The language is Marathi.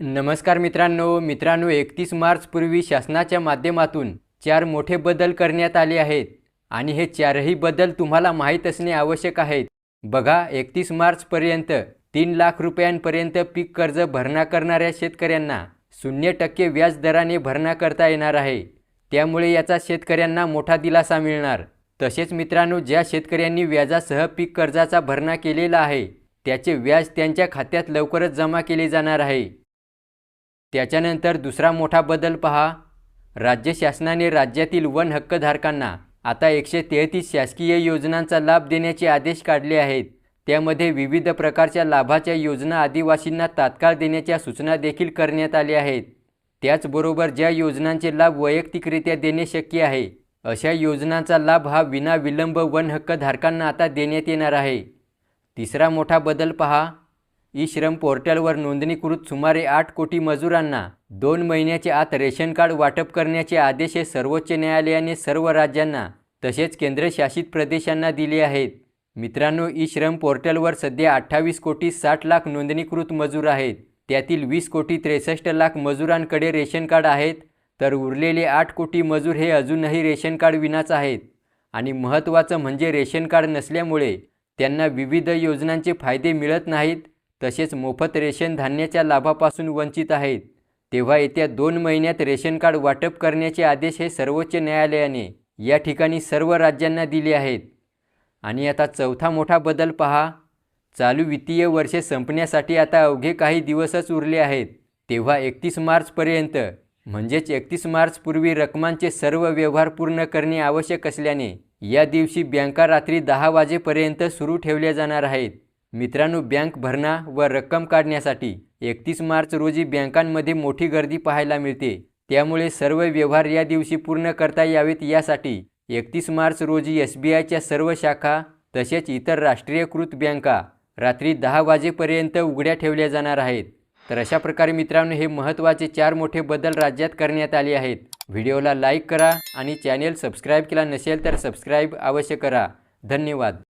नमस्कार मित्रांनो मित्रांनो एकतीस मार्चपूर्वी शासनाच्या माध्यमातून चार मोठे बदल करण्यात आले आहेत आणि हे चारही बदल तुम्हाला माहीत असणे आवश्यक आहेत. बघा एकतीस मार्चपर्यंत तीन लाख रुपयांपर्यंत पीक कर्ज भरणा करणाऱ्या शेतकऱ्यांना शून्य टक्के व्याज दराने भरणा करता येणार आहे. त्यामुळे याचा शेतकऱ्यांना मोठा दिलासा मिळणार. तसेच मित्रांनो ज्या शेतकऱ्यांनी व्याजासह पीक कर्जाचा भरणा केलेला आहे त्याचे व्याज त्यांच्या खात्यात लवकरच जमा केले जाणार आहे. त्याच्यानंतर दुसरा मोठा बदल पहा. राज्य शासनाने राज्यातील वन हक्कधारकांना आता एकशे तेहतीस शासकीय योजनांचा लाभ देण्याचे आदेश काढले आहेत. त्यामध्ये विविध प्रकारच्या लाभाच्या योजना आदिवासींना तात्काळ देण्याच्या सूचना देखील करण्यात आल्या आहेत. त्याचबरोबर ज्या योजनांचे लाभ वैयक्तिकरित्या देणे शक्य आहे अशा योजनांचा लाभ हा विनाविलंब वन हक्कधारकांना आता देण्यात येणार आहे. तिसरा मोठा बदल पहा. ई श्रम पोर्टलवर नोंदणीकृत सुमारे आठ कोटी मजुरांना दोन महिन्याच्या आत रेशन कार्ड वाटप करण्याचे आदेश हे सर्वोच्च न्यायालयाने सर्व राज्यांना तसेच केंद्रशासित प्रदेशांना दिले आहेत. मित्रांनो ई श्रम पोर्टलवर सध्या अठ्ठावीस कोटी साठ लाख नोंदणीकृत मजूर आहेत. त्यातील वीस कोटी त्रेसष्ट लाख मजुरांकडे रेशन कार्ड आहेत. तर उरलेले आठ कोटी मजूर हे अजूनही रेशन कार्ड विनाच आहेत. आणि महत्त्वाचं म्हणजे रेशन कार्ड नसल्यामुळे त्यांना विविध योजनांचे फायदे मिळत नाहीत. तसेच मोफत रेशन धान्याच्या लाभापासून वंचित आहेत. तेव्हा येत्या दोन महिन्यात रेशन कार्ड वाटप करण्याचे आदेश हे सर्वोच्च न्यायालयाने या ठिकाणी सर्व राज्यांना दिले आहेत. आणि आता चौथा मोठा बदल पहा. चालू वित्तीय वर्षे संपण्यासाठी आता अवघे काही दिवसच उरले आहेत. तेव्हा एकतीस मार्चपर्यंत म्हणजेच एकतीस मार्चपूर्वी रकमांचे सर्व व्यवहार पूर्ण करणे आवश्यक असल्याने या दिवशी बँका रात्री दहा वाजेपर्यंत सुरू ठेवल्या जाणार आहेत. मित्रांनो बँक भरणा व रक्कम काढण्यासाठी एकतीस मार्च रोजी बँकांमध्ये मोठी गर्दी पाहायला मिळते. त्यामुळे सर्व व्यवहार या दिवशी पूर्ण करता यावेत. यासाठी एकतीस मार्च रोजी एस बी आयच्या सर्व शाखा तसेच इतर राष्ट्रीयकृत बँका रात्री दहा वाजेपर्यंत उघड्या ठेवल्या जाणार आहेत. तर अशा प्रकारे मित्रांनो हे महत्त्वाचे चार मोठे बदल राज्यात करण्यात आले आहेत. व्हिडिओला लाईक करा आणि चॅनेल सबस्क्राईब केला नसेल तर सबस्क्राईब अवश्य करा. धन्यवाद.